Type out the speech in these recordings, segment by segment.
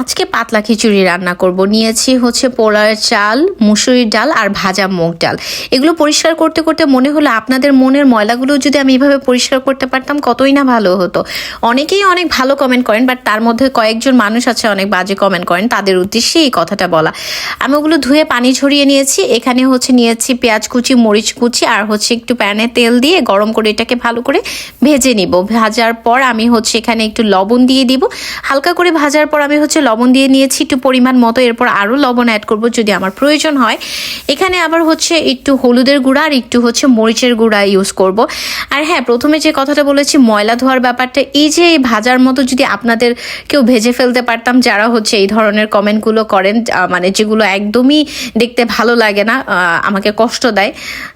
আজকে পাতলা খিচুড়ি রান্না করব। নিয়েছি হচ্ছে পোলার চাল, মুসুরির ডাল আর ভাজা মুগ ডাল। এগুলো পরিষ্কার করতে করতে মনে হলো আপনাদের মনের ময়লাগুলো যদি আমি এভাবে পরিষ্কার করতে পারতাম কতই না ভালো হতো। অনেকেই অনেক ভালো কমেন্ট করেন বাট তার মধ্যে কয়েকজন মানুষ আছে অনেক বাজে কমেন্ট করেন, তাদের উদ্দেশ্যে এই কথাটা বলা। আমি ওগুলো ধুয়ে পানি ঝরিয়ে নিয়েছি, এখানে হচ্ছে নিয়েছি পেঁয়াজ কুচি, মরিচ কুচি আর হচ্ছে একটু প্যানে তেল দিয়ে গরম করে এটাকে ভালো করে ভেজে নিব। ভাজার পর আমি হচ্ছে এখানে একটু লবণ দিয়ে দিব। হালকা করে ভাজার পর আমি হচ্ছে লবণ দিয়ে নিয়েছি একটু পরিমাণ মতো, এরপর আরও লবণ অ্যাড করব যদি আমার প্রয়োজন হয়। এখানে আবার হচ্ছে একটু হলুদের গুঁড়া আর একটু হচ্ছে মরিচের গুঁড়া ইউজ করব। আর হ্যাঁ প্রথমে যে কথাটা বলেছি, ময়লা ধোয়ার ব্যাপারটা, এই যে এই ভাজার মতো যদি আপনাদের কেউ ভেজে ফেলতে পারতাম, যারা হচ্ছে এই ধরনের কমেন্টগুলো করেন মানে যেগুলো একদমই দেখতে ভালো লাগে না আমাকে কষ্ট দেয়।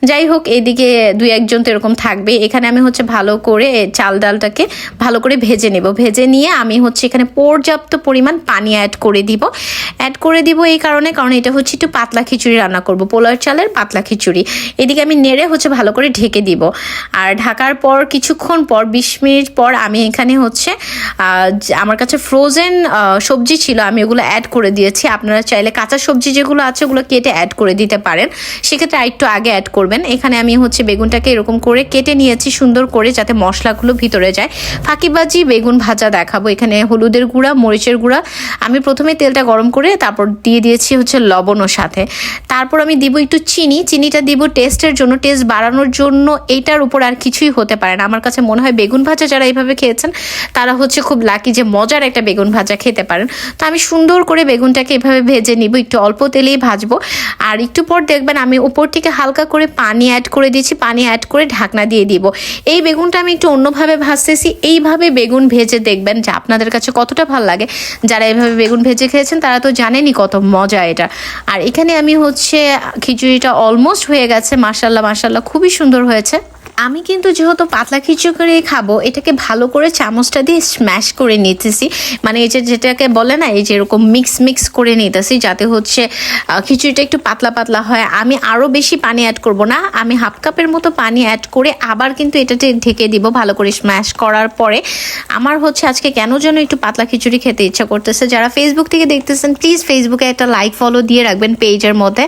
যাই হোক, এদিকে দুই একজন তো এরকম থাকবে এখানে আমি হচ্ছে ভালো করে চাল ডালটাকে ভালো করে ভেজে নেব। ভেজে নিয়ে আমি হচ্ছে এখানে পর্যাপ্ত পরিমাণ পানি অ্যাড করে দিব। অ্যাড করে দিব এই কারণে, কারণ এটা হচ্ছে একটু পাতলা খিচুড়ি রান্না করব। পোলার চালের পাতলা খিচুড়ি। এদিকে আমি নেড়ে হচ্ছে ভালো করে ঢেকে দিব। আর ঢাকার পর কিছুক্ষণ পর, বিশ মিনিট পর আমি এখানে হচ্ছে আমার কাছে ফ্রোজেন সবজি ছিল, আমি ওগুলো অ্যাড করে দিয়েছি। আপনারা চাইলে কাঁচা সবজি যেগুলো আছে, ওগুলো কেটে অ্যাড করে দিতে পারেন। সেক্ষেত্রে আরেকটু আগে অ্যাড করবেন। এখানে আমি হচ্ছে বেগুনটাকে এরকম করে কেটে নিয়েছি সুন্দর করে, যাতে মশলাগুলো ভিতরে যায়। ফাঁকিবাজি বেগুন ভাজা দেখাবো। এখানে হলুদের গুঁড়া, মরিচের গুঁড়া আমি প্রথমে তেলটা গরম করে তারপর দিয়ে দিয়েছি হচ্ছে লবণও সাথে। তারপর আমি দিব একটু চিনি। চিনিটা দিব টেস্টের জন্য। টেস্ট বাড়ানোর জন্য এইটার উপর আর কিছুই হতে পারে না। আমার কাছে মনে হয় বেগুন ভাজা যারা এইভাবে খেয়েছেন, তারা হচ্ছে খুব লাকি যে মজার একটা বেগুন ভাজা খেতে পারেন। তো আমি সুন্দর করে বেগুনটাকে এভাবে ভেজে নিব। একটু অল্প তেলেই ভাজবো। আর একটু পর দেখবেন আমি উপর থেকে হালকা করে পানি অ্যাড করে দিয়েছি। পানি অ্যাড করে ঢাকনা দিয়ে দিব। এই বেগুনটা আমি একটু অন্যভাবে ভাজতেছি। এইভাবে বেগুন ভেজে দেখবেন যে আপনাদের কাছে কতটা ভালো লাগে। যারা এভাবে বেগুন ভেজে খেয়েছেন, তারা তো জানেনই কত মজা এটা। আর এখানে আমি হচ্ছে খিচুড়িটা অলমোস্ট হয়ে গেছে মাসাল্লাহ মাসাল্লাহ খুবই সুন্দর হয়েছে। আমি কিন্তু যেহেতু পাতলা খিচুড়ি খাব, এটাকে ভালো করে চামচটা দিয়ে স্ম্যাশ করে নিতেছি। মানে এই যে যেটাকে বলে না, এই যে এরকম মিক্স মিক্স করে নিতেছি যাতে হচ্ছে খিচুড়িটা একটু পাতলা পাতলা হয়। আমি আরও বেশি পানি অ্যাড করব না, আমি হাফ কাপের মতো পানি অ্যাড করে আবার কিন্তু এটাতে ঢেকে দিব ভালো করে স্ম্যাশ করার পরে। আমার হচ্ছে আজকে কেন যেন একটু পাতলা খিচুড়ি খেতে ইচ্ছা করতেছে। যারা ফেসবুক থেকে দেখতেছেন প্লিজ ফেসবুকে একটা লাইক ফলো দিয়ে রাখবেন পেজের মধ্যে।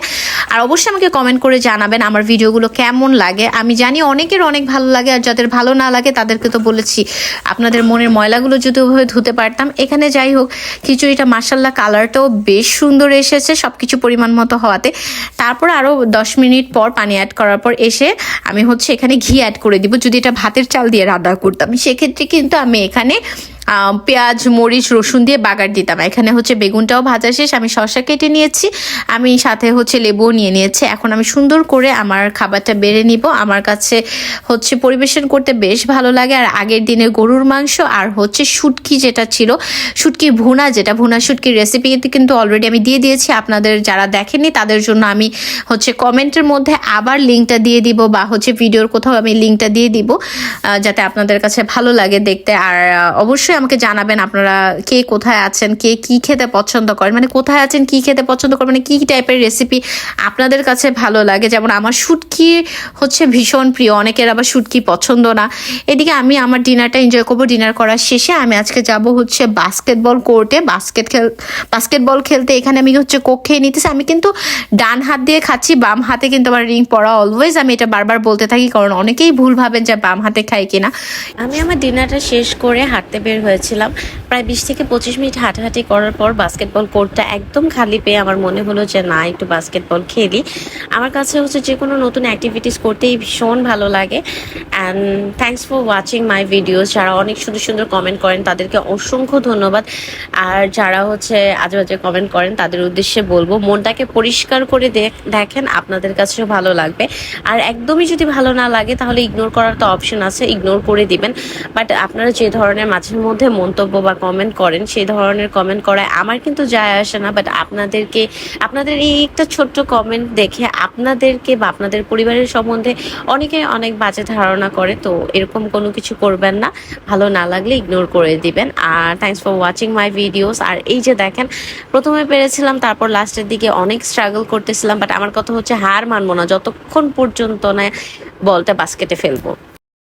আর অবশ্যই আমাকে কমেন্ট করে জানাবেন আমার ভিডিওগুলো কেমন লাগে। আমি জানি অনেকের অনেক ভালো লাগে আর যাদের ভালো না লাগে তাদেরকে তো বলেছি, আপনাদের মনের ময়লাগুলো যদি ওভাবে ধুতে পারতাম। এখানে যাই হোক, খিচুড়িটা মার্শাল্লাহ কালারটাও বেশ সুন্দর এসেছে সব কিছু পরিমাণ মতো হওয়াতে। তারপর আরও দশ মিনিট পর পানি অ্যাড করার পর এসে আমি হচ্ছে এখানে ঘি অ্যাড করে দিব। যদি এটা ভাতের চাল দিয়ে রান্না করতাম, সেক্ষেত্রে কিন্তু আমি এখানে পেঁয়াজ মরিচ রসুন দিয়ে বাগার দিতাম। এখানে হচ্ছে বেগুনটাও ভাজা শেষ আমি শসা কেটে নিয়েছি। আমি সাথে হচ্ছে লেবুও নিয়ে নিয়েছি। এখন আমি সুন্দর করে আমার খাবারটা বেড়ে নিব। আমার কাছে হচ্ছে পরিবেশন করতে বেশ ভালো লাগে। আর আগের দিনে গরুর মাংস আর হচ্ছে শুটকি যেটা ছিল শুটকি ভুনা যেটা ভুনা শুটকির রেসিপি কিন্তু অলরেডি আমি দিয়ে দিয়েছি। আপনাদের যারা দেখেননি তাদের জন্য আমি হচ্ছে কমেন্টের মধ্যে আবার লিঙ্কটা দিয়ে দিব বা হচ্ছে ভিডিওর কোথাও আমি লিঙ্কটা দিয়ে দিব যাতে আপনাদের কাছে ভালো লাগে দেখতে। আর আহ, অবশ্যই আমাকে জানাবেন আপনারা কে কোথায় আছেন, কে কি খেতে পছন্দ করেন মানে কোথায় আছেন, কি খেতে পছন্দ করেন মানে কি টাইপের রেসিপি আপনাদের কাছে ভালো লাগে। যেমন আমার শুটকি হচ্ছে ভীষণ প্রিয়, অনেকের আবার শুটকি পছন্দ না। এদিকে আমি আমার ডিনারটা এনজয় করব। ডিনার করার শেষে আমি আজকে যাব হচ্ছে বাস্কেটবল কোর্টে বাস্কেট খেল বাস্কেটবল খেলতে এখানে আমি হচ্ছে কোক খেয়ে নিতেছি। আমি কিন্তু ডান হাত দিয়ে খাচ্ছি, বাম হাতে কিন্তু আমার রিং পরা অলওয়েজ আমি এটা বারবার বলতে থাকি, কারণ অনেকেই ভুল ভাবেন যে বাম হাতে খাই কিনা। আমি আমার ডিনারটা শেষ করে হাঁটতে বের হয়েছিলাম। প্রায় বিশ থেকে পঁচিশ মিনিট হাঁটাহাঁটি করার পর বাস্কেটবল কোর্টটা একদম খালি পেয়ে আমার মনে হলো যে, না, একটু বাস্কেটবল খেলি। আমার কাছে হচ্ছে যে, কোনো নতুন অ্যাক্টিভিটিস করতেই ভীষণ ভালো লাগে। And thanks for watching my videos যারা অনেক সুন্দর সুন্দর কমেন্ট করেন, তাদেরকে অসংখ্য ধন্যবাদ। আর যারা হচ্ছে আজে বাজে কমেন্ট করেন, তাদের উদ্দেশ্যে বলব, মনটাকে পরিষ্কার করে দেখ- দেখেন, আপনাদের কাছেও ভালো লাগবে। আর একদমই যদি ভালো না লাগে, তাহলে ইগনোর করার তো অপশন আছে ইগনোর করে দিবেন। বাট আপনারা যে ধরনের মাঝে মধ্যে মন্তব্য বা কমেন্ট করেন, সেই ধরনের কমেন্ট করায় আমার কিন্তু যায় আসে না বাট আপনাদেরকে, আপনাদের এই একটা ছোট্ট কমেন্ট দেখে আপনাদেরকে বা আপনাদের পরিবারের সম্বন্ধে অনেকে অনেক বাজে ধারণা করে, তো এরকম কোনো কিছু করবেন না, ভালো না লাগলে ইগনোর করে দিবেন। আর thanks for watching my videos আর এই যে দেখেন, প্রথমে পেরেছিলাম, তারপর লাস্টের দিকে অনেক স্ট্রাগল করতেছিলাম বাট আমার কথা হচ্ছে হার মানবো না, যতক্ষণ পর্যন্ত না বলটা বাস্কেটে ফেলব।